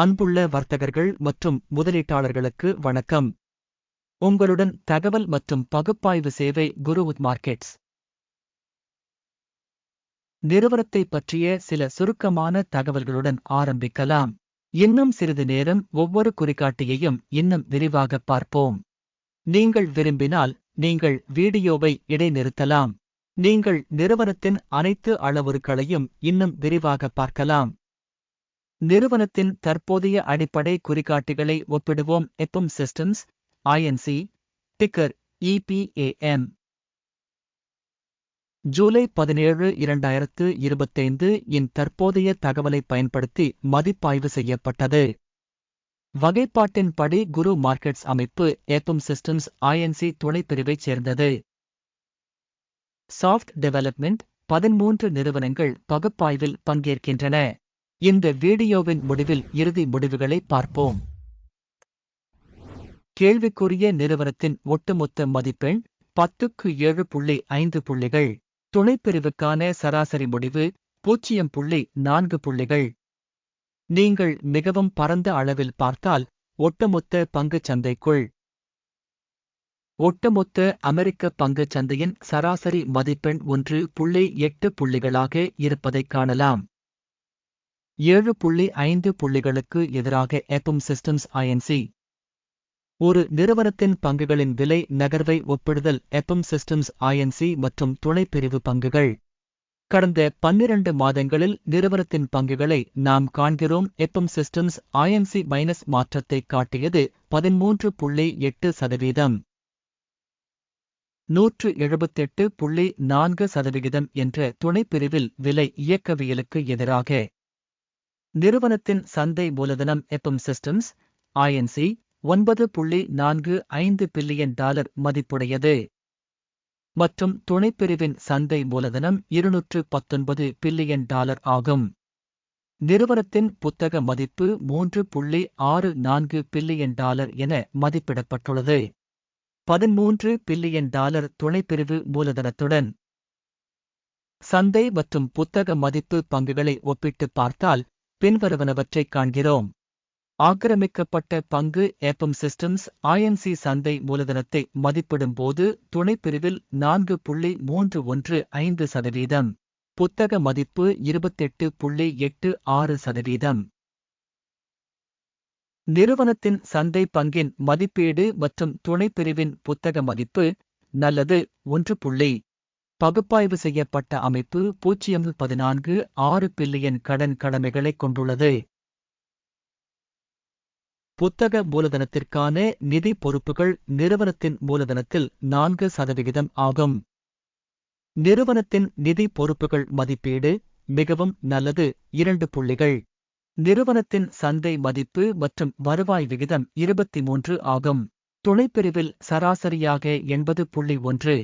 அன்புள்ள வர்த்தகர்கள் மற்றும் முதலீட்டாளர்களுக்கு வணக்கம். உங்களுடன் தகவல் மற்றும் பகுப்பாய்வு சேவை குருவுத் மார்க்கெட்ஸ். நிறுவனத்தை பற்றிய சில சுருக்கமான தகவல்களுடன் ஆரம்பிக்கலாம். இன்னும் சிறிது நேரம் ஒவ்வொரு குறிகாட்டியையும் இன்னும் விரிவாக பார்ப்போம். நீங்கள் விரும்பினால் நீங்கள் வீடியோவை இடைநிறுத்தலாம். நீங்கள் நிறுவனத்தின் அனைத்து அளவுருக்களையும் இன்னும் விரிவாக பார்க்கலாம். நிறுவனத்தின் தற்போதைய அடிப்படை குறிகாட்டிகளை ஒப்பிடுவோம். EPAM systems INC ticker EPAM July பதினேழு இரண்டாயிரத்து இருபத்தைந்து இன் தற்போதைய தகவலை பயன்படுத்தி மதிப்பாய்வு செய்யப்பட்டது. வகைப்பாட்டின்படி குரு மார்க்கெட்ஸ் அமைப்பு ஏப்பம் சிஸ்டம்ஸ் ஐஎன்சி துணைப்பிரிவைச் சேர்ந்தது. சாஃப்ட் டெவலப்மெண்ட் பதிமூன்று நிறுவனங்கள் பகுப்பாய்வில் பங்கேற்கின்றன. இந்த வீடியோவின் முடிவில் இறுதி முடிவுகளை பார்ப்போம். கேள்விக்குரிய நிறுவனத்தின் ஒட்டுமொத்த மதிப்பெண் பத்துக்கு ஏழு புள்ளி ஐந்து புள்ளிகள். துணைப்பிரிவுக்கான சராசரி முடிவு பூஜ்ஜியம் புள்ளி நான்கு புள்ளிகள். நீங்கள் மிகவும் பரந்த அளவில் பார்த்தால் ஒட்டுமொத்த பங்குச் சந்தைக்குள். ஒட்டுமொத்த அமெரிக்க பங்குச் சந்தையின் சராசரி மதிப்பெண் ஒன்று புள்ளி எட்டு புள்ளிகளாக இருப்பதைக் காணலாம். ஏழு புள்ளி ஐந்து புள்ளிகளுக்கு எதிராக எப்பும் சிஸ்டம்ஸ் ஐஎன்சி ஒரு நிறுவனத்தின் பங்குகளின் விலை நகர்வை ஒப்பிடுதல் எப்பும் சிஸ்டம்ஸ் ஐஎன்சி மற்றும் துணைப்பிரிவு பங்குகள். கடந்த பன்னிரண்டு மாதங்களில் நிறுவனத்தின் பங்குகளை நாம் காண்கிறோம் எப்பும் சிஸ்டம்ஸ் ஐஎன்சி மைனஸ் மாற்றத்தை காட்டியது பதிமூன்று புள்ளி எட்டு சதவீதம். நூற்று எழுபத்தெட்டு புள்ளி நான்கு சதவிகிதம் என்ற துணைப்பிரிவில் விலை இயக்கவியலுக்கு எதிராக நிறுவனத்தின் சந்தை மூலதனம் எப்எம் சிஸ்டம்ஸ் ஐஎன்சி ஒன்பது புள்ளி நான்கு ஐந்து பில்லியன் டாலர் மதிப்புடையது. மற்றும் துணைப்பிரிவின் சந்தை மூலதனம் இருநூற்று பத்தொன்பது பில்லியன் டாலர் ஆகும். நிறுவனத்தின் புத்தக மதிப்பு மூன்று புள்ளி ஆறு நான்கு பில்லியன் டாலர் என மதிப்பிடப்பட்டுள்ளது. பதிமூன்று பில்லியன் டாலர் துணைப்பிரிவு மூலதனத்துடன். சந்தை மற்றும் புத்தக மதிப்பு பங்குகளை ஒப்பிட்டு பார்த்தால் பின்வருவனவற்றைக் காண்கிறோம். ஆக்கிரமிக்கப்பட்ட பங்கு ஏப்பம் சிஸ்டம்ஸ் ஐஎன்சி சந்தை மூலதனத்தை மதிப்பிடும்போது துணைப்பிரிவில் நான்கு புள்ளி மூன்று ஒன்று ஐந்து சதவீதம் புத்தக மதிப்பு இருபத்தெட்டு புள்ளி எட்டு ஆறு சதவீதம். நிறுவனத்தின் சந்தை பங்கின் மதிப்பீடு மற்றும் துணைப்பிரிவின் புத்தக மதிப்பு நல்லது ஒன்று புள்ளி பகுப்பாய்வு செய்யப்பட்ட அமைப்பு பூஜ்ஜியம் பதினான்கு ஆறு பில்லியன் கடன் கடமைகளைக் கொண்டுள்ளது. புத்தக மூலதனத்திற்கான நிதி பொறுப்புகள் நிறுவனத்தின் மூலதனத்தில் நான்கு சதவிகிதம் ஆகும். நிறுவனத்தின் நிதி பொறுப்புகள் மதிப்பீடு மிகவும் நல்லது. இரண்டு புள்ளிகள். நிறுவனத்தின் சந்தை மதிப்பு மற்றும் வருவாய் விகிதம் இருபத்தி மூன்று ஆகும். துணைப்பிரிவில் சராசரியாக எண்பது புள்ளி ஒன்று.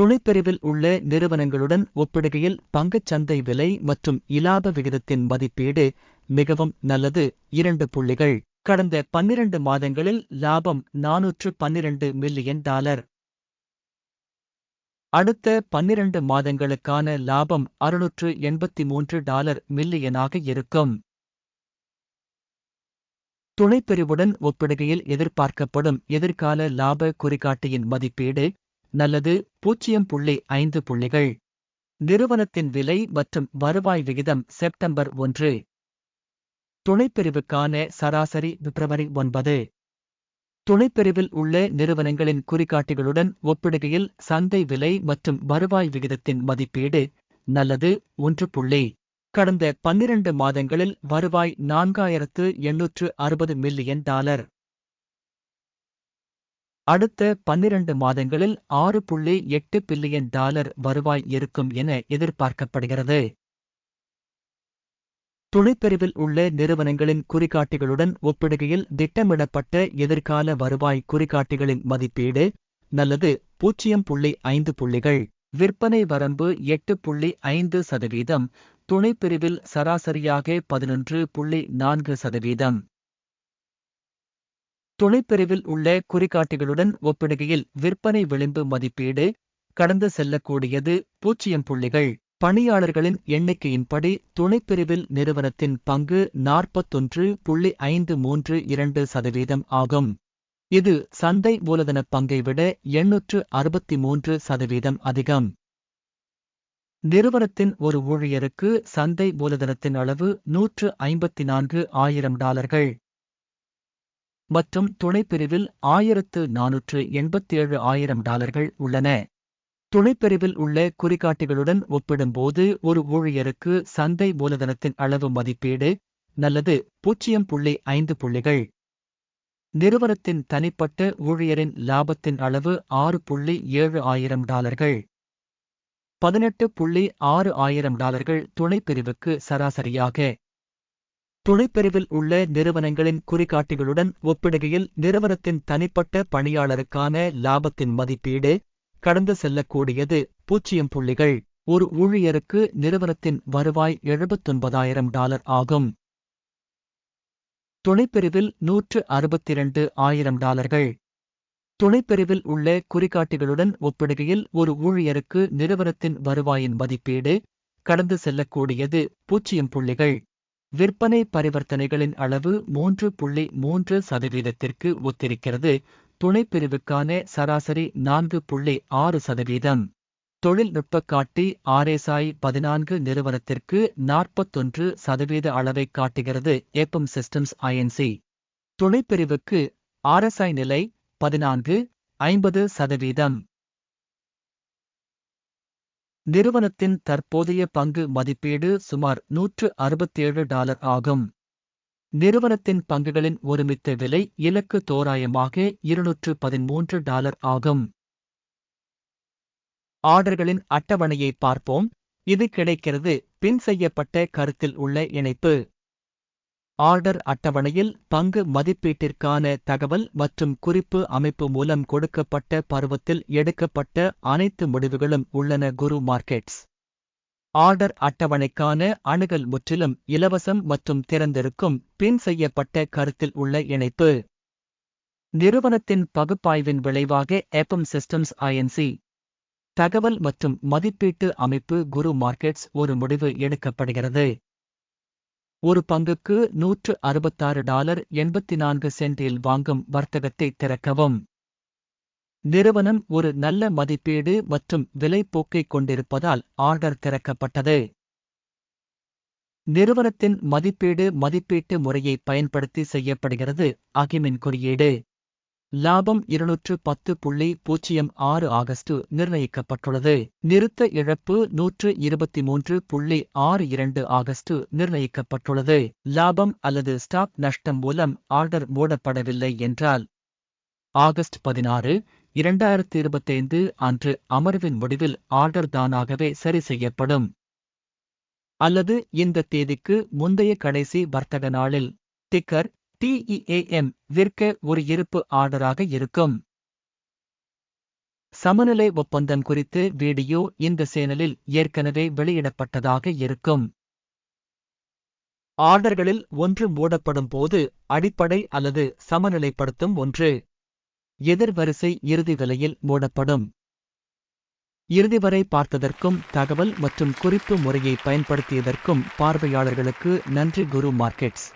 துணைப்பிரிவில் உள்ள நிறுவனங்களுடன் ஒப்பிடுகையில் பங்குச் சந்தை விலை மற்றும் இலாப விகிதத்தின் மதிப்பீடு மிகவும் நல்லது. இரண்டு புள்ளிகள். கடந்த பன்னிரண்டு மாதங்களில் லாபம் நாநூற்று பன்னிரண்டு மில்லியன் டாலர். அடுத்த பன்னிரண்டு மாதங்களுக்கான லாபம் அறுநூற்று எண்பத்தி மூன்று டாலர் மில்லியனாக இருக்கும். துணைப்பிரிவுடன் ஒப்பிடுகையில் எதிர்பார்க்கப்படும் எதிர்கால லாப குறிகாட்டியின் மதிப்பீடு நல்லது பூஜ்ஜியம் புள்ளி ஐந்து புள்ளிகள். நிறுவனத்தின் விலை மற்றும் வருவாய் விகிதம் செப்டம்பர் ஒன்று. துணைப்பிரிவுக்கான சராசரி பிப்ரவரி ஒன்பது. துணைப்பிரிவில் உள்ள நிறுவனங்களின் குறிகாட்டிகளுடன் ஒப்பிடுகையில் சந்தை விலை மற்றும் வருவாய் விகிதத்தின் மதிப்பீடு நல்லது ஒன்று புள்ளி. கடந்த பன்னிரண்டு மாதங்களில் வருவாய் நான்காயிரத்து எண்ணூற்று அறுபது மில்லியன் டாலர். அடுத்த பன்னிரண்டு மாதங்களில் ஆறு புள்ளி எட்டு பில்லியன் டாலர் வருவாய் இருக்கும் என எதிர்பார்க்கப்படுகிறது. துணைப்பிரிவில் உள்ள நிறுவனங்களின் குறிகாட்டிகளுடன் ஒப்பிடுகையில் திட்டமிடப்பட்ட எதிர்கால வருவாய் குறிகாட்டிகளின் மதிப்பீடு நல்லது பூஜ்ஜியம் புள்ளி ஐந்து புள்ளிகள் விற்பனை வரம்பு எட்டு புள்ளி ஐந்து சதவீதம் துணைப்பிரிவில் சராசரியாக பதினொன்று புள்ளி நான்கு சதவீதம். துணைப்பிரிவில் உள்ள குறிகாட்டிகளுடன் ஒப்பிடுகையில் விற்பனை விளிம்பு மதிப்பீடு கடந்து செல்லக்கூடியது பூஜ்ஜியம் புள்ளிகள். பணியாளர்களின் எண்ணிக்கையின்படி துணைப்பிரிவில் நிறுவனத்தின் பங்கு நாற்பத்தொன்று புள்ளி ஐந்து மூன்று இரண்டு சதவீதம் ஆகும். இது சந்தை மூலதன பங்கை விட எண்ணூற்று அறுபத்தி மூன்று சதவீதம் அதிகம். நிறுவனத்தின் ஒரு ஊழியருக்கு சந்தை மூலதனத்தின் அளவு நூற்று ஐம்பத்தி நான்கு ஆயிரம் டாலர்கள். மற்றும் துணைப்பிரிவில் ஆயிரத்து நானூற்று எண்பத்தேழு ஆயிரம் டாலர்கள் உள்ளன. துணைப்பிரிவில் உள்ள குறிகாட்டிகளுடன் ஒப்பிடும்போது ஒரு ஊழியருக்கு சந்தை மூலதனத்தின் அளவு மதிப்பீடு நல்லது பூஜ்ஜியம் புள்ளி ஐந்து புள்ளிகள். நிறுவனத்தின் தனிப்பட்ட ஊழியரின் லாபத்தின் அளவு ஆறு புள்ளி ஏழு ஆயிரம் டாலர்கள். பதினெட்டு புள்ளி ஆறு ஆயிரம் டாலர்கள் துணைப்பிரிவுக்கு சராசரியாக. துணைப்பிரிவில் உள்ள நிறுவனங்களின் குறிகாட்டிகளுடன் ஒப்பிடுகையில் நிறுவனத்தின் தனிப்பட்ட பணியாளருக்கான லாபத்தின் மதிப்பீடு கடந்து செல்லக்கூடியது பூஜ்ஜியம் புள்ளிகள். ஒரு ஊழியருக்கு நிறுவனத்தின் வருவாய் எழுபத்தொன்பதாயிரம் டாலர் ஆகும். துணைப்பிரிவில் நூற்று அறுபத்திரண்டு ஆயிரம் டாலர்கள். துணைப்பிரிவில் உள்ள குறிகாட்டிகளுடன் ஒப்பிடுகையில் ஒரு ஊழியருக்கு நிறுவனத்தின் வருவாயின் மதிப்பீடு கடந்து செல்லக்கூடியது பூஜ்ஜியம் புள்ளிகள். விற்பனை பரிவர்த்தனைகளின் அளவு மூன்று புள்ளி மூன்று சதவீதத்திற்கு ஒத்திருக்கிறது. துணைப்பிரிவுக்கான சராசரி நான்கு புள்ளி ஆறு சதவீதம். தொழில்நுட்ப காட்டி ஆர்எஸ்ஐ பதினான்கு நிறுவனத்திற்கு நாற்பத்தொன்று சதவீத அளவை காட்டுகிறது ஏப்பம் சிஸ்டம்ஸ் ஐஎன்சி துணைப்பிரிவுக்கு ஆர்எஸ்ஐ நிலை பதினான்கு ஐம்பது சதவீதம். நிறுவனத்தின் தற்போதைய பங்கு மதிப்பீடு சுமார் நூற்று அறுபத்தேழு டாலர் ஆகும். நிறுவனத்தின் பங்குகளின் ஒருமித்த விலை இலக்கு தோராயமாக இருநூற்று பதிமூன்று டாலர் ஆகும். ஆர்டர்களின் அட்டவணையை பார்ப்போம். இது கிடைக்கிறது பின் செய்யப்பட்ட கருத்தில் உள்ள இணைப்பு. ஆர்டர் அட்டவணையில் பங்கு மதிப்பீட்டிற்கான தகவல் மற்றும் குறிப்பு அமைப்பு மூலம் கொடுக்கப்பட்ட பருவத்தில் எடுக்கப்பட்ட அனைத்து முடிவுகளும் உள்ளன குரு மார்க்கெட்ஸ். ஆர்டர் அட்டவணைக்கான அணுகல் முற்றிலும் இலவசம் மற்றும் திறந்திருக்கும் பின் செய்யப்பட்ட கருத்தில் உள்ள இணைப்பு. நிறுவனத்தின் பகுப்பாய்வின் விளைவாக ஏப்பம் சிஸ்டம்ஸ் ஐஎன்சி தகவல் மற்றும் மதிப்பீட்டு அமைப்பு குரு மார்க்கெட்ஸ் ஒரு முடிவு எடுக்கப்படுகிறது. ஒரு பங்குக்கு நூற்று அறுபத்தாறு டாலர் எண்பத்தி நான்கு சென்டில் வாங்கும் வர்த்தகத்தை திறக்கவும். நிறுவனம் ஒரு நல்ல மதிப்பீடு மற்றும் விலைப்போக்கை கொண்டிருப்பதால் ஆர்டர் திறக்கப்பட்டது. நிறுவனத்தின் மதிப்பீடு மதிப்பீட்டு முறையை பயன்படுத்தி செய்யப்படுகிறது அகிமின் குறியீடு. லாபம் இருநூற்று பத்து புள்ளி பூஜ்ஜியம் ஆறு ஆகஸ்டு நிர்ணயிக்கப்பட்டுள்ளது. நிறுத்த இழப்பு நூற்று இருபத்தி மூன்று புள்ளி ஆறு இரண்டு ஆகஸ்டு நிர்ணயிக்கப்பட்டுள்ளது. லாபம் அல்லது ஸ்டாக் நஷ்டம் மூலம் ஆர்டர் மூடப்படவில்லை என்றால் ஆகஸ்ட் பதினாறு இரண்டாயிரத்தி இருபத்தைந்து அன்று அமர்வின் முடிவில் ஆர்டர் தானாகவே சரி செய்யப்படும். அல்லது இந்த தேதிக்கு முந்தைய கடைசி வர்த்தக நாளில் டிக்கர் டிஇஏஎம் விற்க ஒரு இருப்பு ஆர்டராக இருக்கும். சமநிலை ஒப்பந்தம் குறித்து வீடியோ இந்த சேனலில் ஏற்கனவே வெளியிடப்பட்டதாக இருக்கும். ஆர்டர்களில் ஒன்று மூடப்படும் போது அடிப்படை அல்லது சமநிலைப்படுத்தும் ஒன்று. எதிர்வரிசை இறுதி விலையில் மூடப்படும். இறுதி வரை பார்த்ததற்கும் தகவல் மற்றும் குறிப்பு முறையை பயன்படுத்தியதற்கும் பார்வையாளர்களுக்கு நன்றி குரு மார்க்கெட்ஸ்.